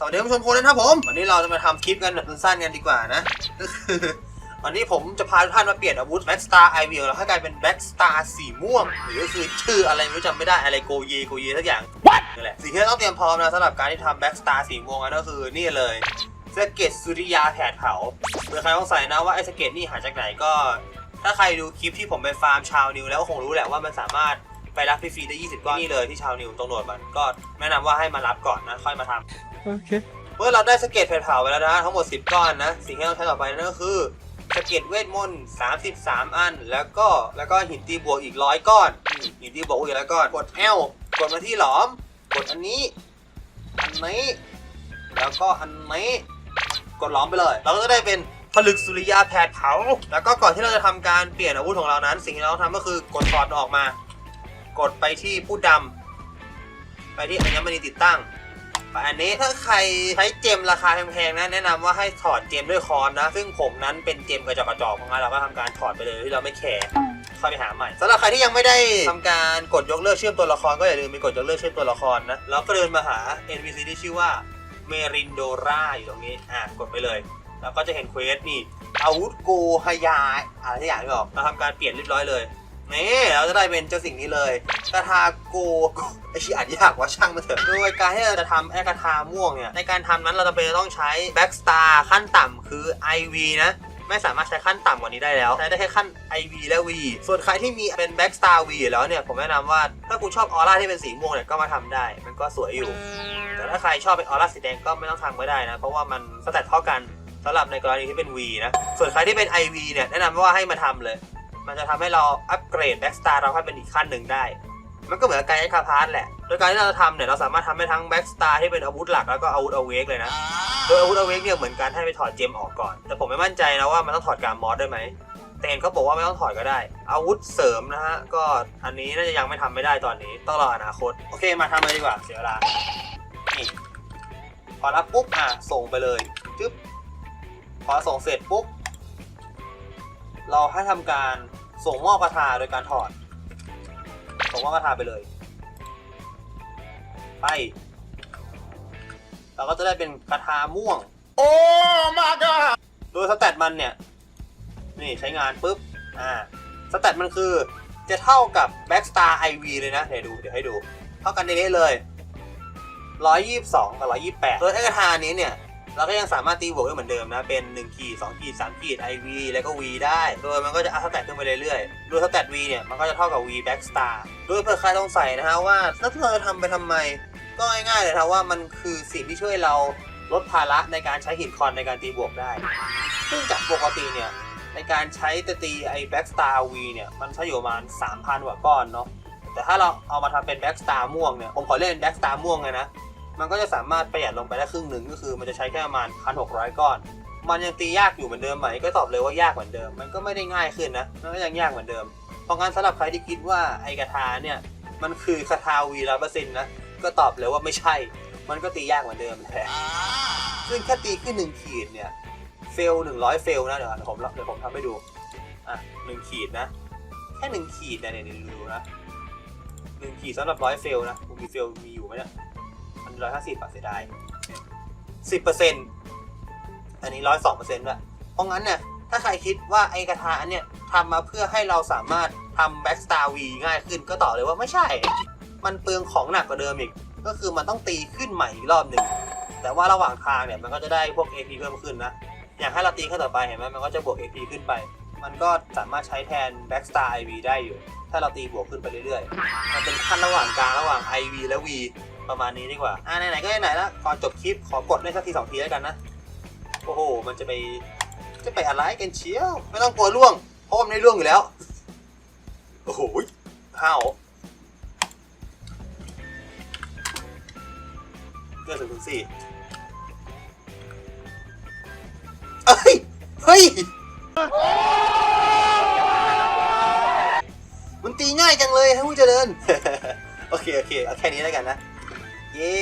สวัสดีท่านผู้ชมคนนะครับผม วันนี้เราจะมาทำคลิปกันแบบสั้นๆกันดีกว่านะก็คือวันนี้ผมจะพาทุกท่านมาเปลี่ยนอาวุธ Black Star i v แล้วให้กลายเป็น Black Star สีม่วง หรือก็คือชื่ออะไรไม่รู้จำไม่ได้อะไรโกเยโกเยสักอย่างนี่แหละสิ่งที่เราต้องเตรียมพร้อมนะสำหรับการที่ทำ Black Star สีม่วงนั่นก็คือนี่เลยสเก็ตสุริยาแผดเผาเผื่อใครสงสัยนะว่าไอ้สเก็ตนี่หาจากไหนก็ ถ้าใครดูคลิปที่ผมไปฟาร์มชาวนิวแล้วก็คงรู้แหละว่ามันสามารถ ไปรับฟรีๆได้ 20 ก้อนนี่เลยที่ชาวนิวตรงโหนดมันก็แนะนำว่าให้มารับก่อนนะค่อยมาทำ Okay. เมื่อเราได้สเก็ตแผ่นเผาไปแล้วนะทั้งหมด 10 ก้อนนะ สิ่งที่เราใช้ต่อไปนั่นก็คือสเก็ตเวทมนต์33 อัน แล้วก็แล้วก็หินตีบวกอีกร้อยก้อนอืมหินตีบวกอีกร้อยก้อน กด L กดมาที่หลอม กดอันนี้ อันนี้ แล้วก็อันนี้ กดหล้อมไปเลย เราก็จะได้เป็นผลึกสุริยาแผดเผา แล้วก็ก่อนที่เราจะทำการเปลี่ยนอาวุธของเรานั้น สิ่งที่เราต้องทำก็คือกดถอดมันออกมา กดไปที่ผู้ดำไปที่อัญมณีติดตั้งอันนี้ถ้าใครใช้เจมราคาแพงๆนะแนะนำว่าให้ถอดเจมด้วยคอนนะ ซึ่งผมนั้นเป็นเจมกระจอกกระจอกเพราะงั้นเราก็ทำการถอดไปเลยที่เราไม่แคร์ค่อยไปหาใหม่สำหรับใครที่ยังไม่ได้ทำการกดยกเลิกเชื่อมตัวละครก็อย่าลืมไปกดยกเลิกเชื่อมตัวละครนะแล้วก็เดินมาหา NPC ที่ชื่อว่าเมรินโดราอยู่ตรงนี้อะกดไปเลย แล้วก็จะเห็นเควสนี่อาวุธโกฮายาอะไรสักอย่างที่บอกเราทำการเปลี่ยนเรียบร้อยเลย นี่เราจะได้เป็นเจ้าสิ่งนี้เลยกระทาโกไอชีอ่านยากว่าช่างมาเถอะโดยการที่เราจะทำไอกระทาม่วงเนี่ยในการทำนั้นเราจะเป็นต้องใช้แบ็กสตาร์ขั้นต่ำคือ IV นะไม่สามารถใช้ขั้นต่ำกว่านี้ได้แล้วใช้ได้แค่ขั้น IV และ V ส่วนใครที่มีเป็น Back Star V แล้วเนี่ย ผมแนะนำว่าถ้าคุณชอบออร่าที่เป็นสีม่วงเนี่ย ก็มาทำได้ มันก็สวยอยู่ แต่ถ้าใครชอบเป็นออร่าสีแดงก็ไม่ต้องทำก็ได้นะ เพราะว่ามันสแตทเท่ากันสำหรับในกรณีที่เป็น V นะ ส่วนใครที่เป็น IV เนี่ย แนะนำว่าให้มาทำเลย มันจะทำให้เราอัปเกรด Back Star เราให้เป็นอีกขั้นหนึ่งได้ มันก็เหมือนการใช้คาพาร์ทแหละ โดยการที่เราจะทำเนี่ยเราสามารถทำได้ทั้ง Back Star ที่เป็นอาวุธหลักแล้วก็อาวุธอเวกเลยนะ โดยอาวุธอเวกเนี่ยเหมือนการให้ไปถอดเจมออกก่อน แต่ผมไม่มั่นใจนะว่ามันต้องถอดการมอสได้ไหม แต่เห็นเขาบอกว่าไม่ต้องถอดก็ได้ อาวุธเสริมนะฮะ ก็อันนี้น่าจะยังไม่ทำไม่ได้ตอนนี้ ต้องรออนาคต โอเคมาทำเลยดีกว่าเสียเวลานี่พอรับปุ๊บอะส่งไปเลยจึ๊บพอส่งเสร็จปุ๊บเราให้ทำการ ส่งมอบกระทาโดยการถอด ส่งมอบกระทาไปเลย ไป เราก็จะได้เป็นกระทาม่วง Oh my god! โดยสแตทมันเนี่ย นี่ใช้งานปุ๊บ อ่า สแตทมันคือจะเท่ากับ Backstar IV เลยนะ เดี๋ยวดู เดี๋ยวให้ดู เท่ากันในนี้เลย 122 กับ 128 โดยไอ้กระทานี้เนี่ย เราก็ยังสามารถตีบวกได้เหมือนเดิมนะ เป็น1ขีด2ขีด3ขีด IV แล้วก็ V ได้ โดยมันก็จะอัพสแตทขึ้นไปเรื่อยๆ โดยสแตท V เนี่ย มันก็จะเท่ากับ V Backstar โดยเพื่อใครสงใสัยนะฮะว่าแล้วเราจะทำไปทำไม ก็ง่ายๆเลยนะว่ามันคือสิ่งที่ช่วยเราลดภาระในการใช้หินคอนในการตีบวกได้ ซึ่งจากปกติเนี่ยในการใช้ตตีไอ้ Backstar V เนี่ยมันใช้อยู่ประมาณ 3,000กว่าก้อนเนาะแต่ถ้าเราเอามาทำเป็น Backstar ม่วงเนี่ยผมขอเล่น Backstar ม่วงเลยนะ มันก็จะสามารถประหยัดลงไปได้ครึ่งหนึ่งก็คือ มันจะใช้แค่ประมาณ1,600ก้อน มันยังตียากอยู่เหมือนเดิมไหมก็ตอบเลยว่ายากเหมือนเดิม มันก็ไม่ได้ง่ายขึ้นนะ มันก็ยังยากเหมือนเดิม เพราะงั้นสำหรับใครที่คิดว่าไอ้กระทาเนี่ยมันคือคาทาวีร้อยเปอร์เซ็นต์นะ ก็ตอบเลยว่าไม่ใช่ มันก็ตียากเหมือนเดิมแหละซึ่งแค่ตีขึ้นหนึ่งขีดเนี่ยเฟลหนึ่งร้อยเฟลนะเดี๋ยวผมเดี๋ยวผมทำให้ดูอะหนึ่งขีดนะ แค่หนึ่งขีดเนี่ยเนี่ยดูดูนะหนึ่งขีดสำหรับร้อยเฟลนะมีเฟลมีอยู่ไหมเนี่ย ร้อยห้าสิบาทเสียดายสิบเปอร์เซ็นต์อันนี้ร้อยสองเปอร์เซ็นต์ด้ยเพราะงั้นเนี่ยถ้าใครคิดว่าไอกระทะอันเนี่ยทำมาเพื่อให้เราสามารถทำแบ็กสตาร์วีง่ายขึ้นก็ตอบเลยว่าไม่ใช่ มันเปลืองของหนักกว่าเดิมอีก ก็คือมันต้องตีขึ้นใหม่อีกรอบหนึ่ง แต่ว่าระหว่างทางเนี่ยมันก็จะได้พวก AP เพิ่มขึ้นนะ อย่างให้เราตีขั้นต่อไปเห็นไหมมันก็จะบวก AP ขึ้นไป มันก็สามารถใช้แทน Backstar IV ได้อยู่ ถ้าเราตีบวกขึ้นไปเรื่อยๆ มันเป็นขั้นระหว่างกลางระหว่าง IV และ V ประมาณนี้ดีกว่า อ่าไหนๆก็ไหนๆแล้วก่อนจบคลิปขอกดได้สักทีสองทีแล้วกันนะ โอ้โห มันจะไป จะไปอะไรกันเชียว ไม่ต้องกลัวล่วง เพราะมันไม่ล่วงอยู่แล้ว โอ้โหห้าวเกินศูนย์สี่เอ้ย เฮ้ย มันตีง่ายจังเลยท่านผู้เจริญ โอเค โอเค เอาแค่นี้แล้วกันนะ เย้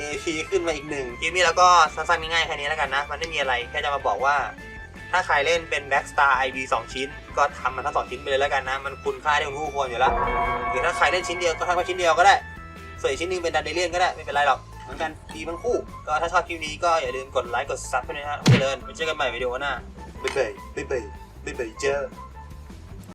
AP ขึ้นมาอีกหนึ่งคลิปนี้แล้วก็สั้นๆง่ายๆแค่นี้แล้วกันนะ มันไม่มีอะไรแค่จะมาบอกว่า ถ้าใครเล่นเป็น Backstar IV 2ชิ้น ก็ทำมันทั้งสองชิ้นไปเลยแล้วกันนะ มันคุณค่าที่คุณผู้ควรอยู่แล้วหรือถ้าใครเล่นชิ้นเดียวก็ทำมาชิ้นเดียวก็ได้ส่วนอีกชิ้นหนึงเป็นดันเดเลียนก็ได้ไม่เป็นไรหรอกเหมือนกันดีทั้งคู่ ก็ถ้าชอบคลิปนี้ก็อย่าลืมกดไลค์กดซับด้วยนะฮะเจริญไว้เจอกันใหม่วิดีโอหน้าบ๊ายบายบ๊ายบายบ๊ายบายเจอ